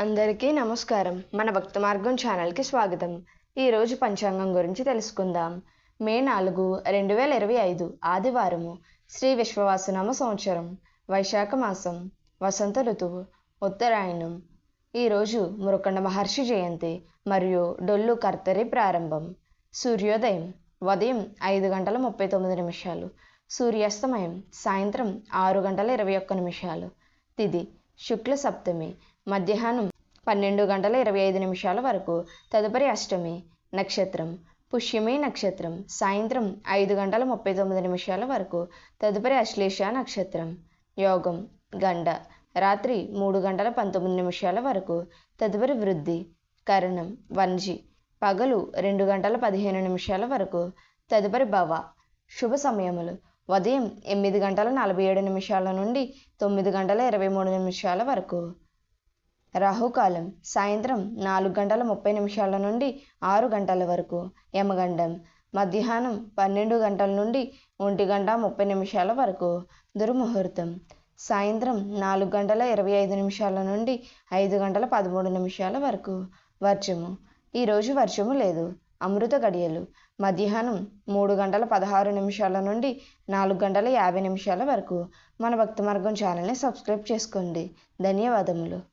అందరికీ నమస్కారం. మన భక్త మార్గం ఛానల్కి స్వాగతం. ఈరోజు పంచాంగం గురించి తెలుసుకుందాం. మే నాలుగు రెండు వేల ఇరవై ఐదు ఆదివారము శ్రీ విశ్వవాసనామ సంవత్సరం వైశాఖ మాసం వసంత ఋతువు ఉత్తరాయణం. ఈరోజు మురుకండ మహర్షి జయంతి మరియు డొల్లు కర్తరి ప్రారంభం. సూర్యోదయం ఉదయం ఐదు గంటల ముప్పై తొమ్మిది నిమిషాలు. సూర్యాస్తమయం సాయంత్రం ఆరు గంటల ఇరవై ఒక్క నిమిషాలు. తిది శుక్ల సప్తమి మధ్యాహ్నం పన్నెండు గంటల ఇరవై ఐదు నిమిషాల వరకు. తదుపరి అష్టమి నక్షత్రం. పుష్యమి నక్షత్రం. సాయంత్రం ఐదు గంటల ముప్పై తొమ్మిది నిమిషాల వరకు. తదుపరి అశ్లేష నక్షత్రం. యోగం గండ. రాత్రి మూడు గంటల పంతొమ్మిది నిమిషాల వరకు. తదుపరి వృద్ధి కరణం వన్జి. పగలు రెండు గంటల పదిహేను నిమిషాల వరకు. తదుపరి భవ శుభ సమయములు. ఉదయం ఎనిమిది గంటల నలభై ఏడు నిమిషాల నుండి తొమ్మిది గంటల ఇరవై మూడు నిమిషాల వరకు. రాహుకాలం సాయంత్రం నాలుగు గంటల ముప్పై నిమిషాల నుండి ఆరు గంటల వరకు. యమగండం మధ్యాహ్నం పన్నెండు గంటల నుండి ఒంటి గంట ముప్పై నిమిషాల వరకు. దుర్ముహూర్తం సాయంత్రం నాలుగు గంటల ఇరవై ఐదు నిమిషాల నుండి ఐదు గంటల పదమూడు నిమిషాల వరకు. వర్షము ఈరోజు వర్షము లేదు. అమృత గడియలు మధ్యాహ్నం మూడు గంటల పదహారు నిమిషాల నుండి నాలుగు గంటల యాభై నిమిషాల వరకు. మన భక్తి మార్గం ఛానల్ని సబ్స్క్రైబ్ చేసుకోండి. ధన్యవాదములు.